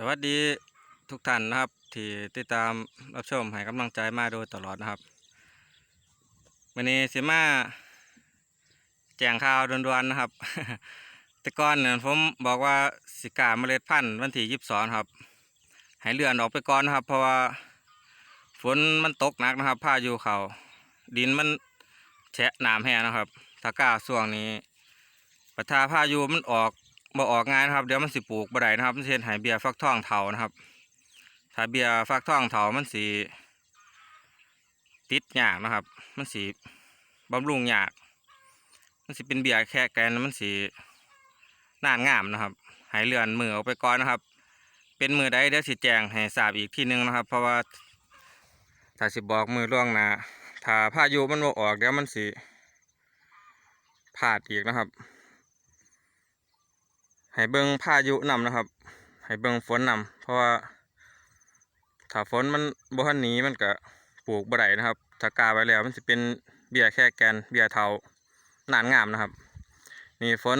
สวัสดีทุกท่านนะครับ ที่ติดตามรับชมให้กำลังใจมาโดยตลอดนะครับวันนี้สิมาแจ้งข่าวด่วนๆนะครับ แต่ก่อนเนี่ยผมบอกว่าสิกาเมล็ดพันธุ์วันที่ยี่สิบสองครับ ให้เลื่อนออกไปก่อนนะครับ เพราะว่าฝนมันตกหนักนะครับพายุเขาดินมันแฉะน้ำแห้งนะครับถ้ากล้าช่วงนี้ประทาพายุมันออก บ่ออกง่ายนะครับเดี๋ยวมันสิปลูกบ่ได้นะครับมันเฮ็ดให้เบียร์ฟักทองเถานะครับ ถ้าเบียร์ฟักทองเถามันสิติดยากนะครับ มันสิบำรุงยาก มันสิเป็นเบียร์แค่แกนมันสินานงามนะครับให้เลือนมือออกไปก่อนนะครับ เป็นมือใดเดี๋ยวสิแจงให้ทราบอีกทีหนึงนะครับ เพราะว่าถ้าสิบอกมือล่วงน้าถ้าพายุมันบ่ออกเดี๋ยวมันสิพลาดอีกนะครับ ให้เบิ่งพายุนำนะครับ ให้เบิ่งฝนนำเพราะว่าถ้าฝนมันบ่ทันหนีมันก็ปลูกบ่ได้นะครับถ้ากาไว้แล้วมันสิเป็นเบี้ยแค่แกนเบี้ยเทาหนานงามนะครับ นี่ฝน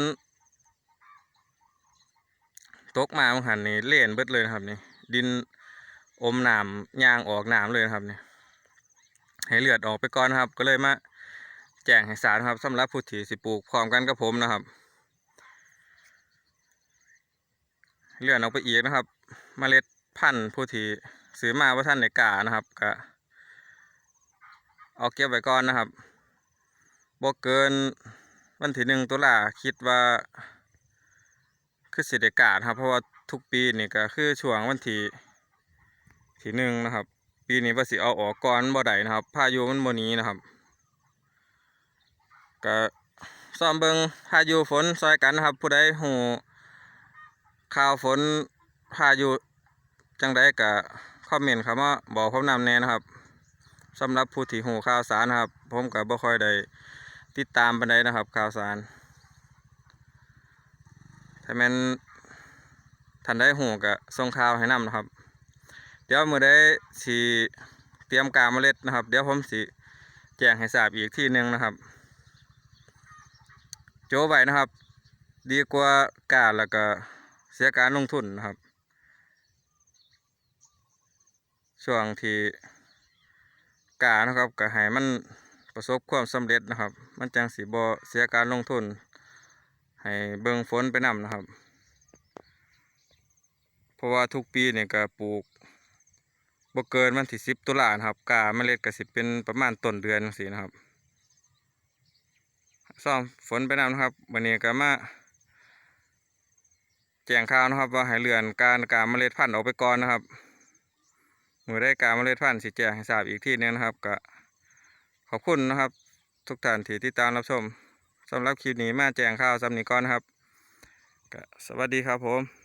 ตกมาเมื่อหันนี่เล่นเบิดเลยนะครับนี่ดินอมน้ำยางออกน้ำเลยนะครับนี่ให้เลือดออกไปก่อนนะครับ ก็เลยมาแจ้งให้สารครับสำหรับผู้ที่สิปลูกพร้อมกันกับผมนะครับ เลื่อนออกไปอีกนะครับเมล็ดพันธุ์ผู้ที่ซื้อมาว่าท่านในกานะครับก็เอาเก็บไว้ก่อนนะครับบ่เกินวันที่หนึ่งตุลาคิดว่าคือสิได้กาครับ เพราะว่าทุกปีนี่ก็คือช่วงวันที่ที่หนึ่งนะครับ ปีนี้ว่าสิเอาออกก่อนบ่ได้นะครับพายุมันบ่นี้นะครับก็ซ้อมเบิงพายุฝนซอยกันนะครับ ผู้ใดหู ข่าวฝนพายุจังไดก็คอมเมนต์เข้ามาบอกผมนำแน่นะครับสำหรับผู้ที่หูข่าวสารนะครับ ผมก็บ่ค่อยได้ติดตามปานใดนะครับ ข่าวสารถ้าแม่นท่านได้หูก็ส่งข่าวให้นำนะครับ เดี๋ยวมือใดสิเตรียมการเมล็ดนะครับ เดี๋ยวผมสิแจ้งให้ทราบอีกที่หนึ่งนะครับ โจไว้นะครับ ดีกว่ากาแล้วก็ สียการลงทุนนะครับ ช่วงที่กานะครับก็ให้มันประสบความสำเร็จนะครับ มันจังสีบ่เสียการลงทุน ให้เบิ่งฝนไปนำนะครับ เพราะว่าทุกปีเนี่ยก็ปลูกบ่เกินวันที่สิบตุลาครับกาเมล็ดก็สิเป็นประมาณต้นเดือนจังซี่นะครับซ่อมฝนไปนำนะครับวันนี้ก็มา แจ้งข่าวนะครับ ว่าให้เลื่อนการการเมล็ดพันธุ์ออกไปก่อนนะครับเมื่อได้การเมล็ดพันธุ์สิแจ้งให้ทราบอีกที่นึงนะครับก็ขอบคุณนะครับ ทุกท่านที่ติดตามรับชมสำหรับคลิปนี้มาแจ้งข่าวสำนีก่อนนะครับสวัสดีครับผม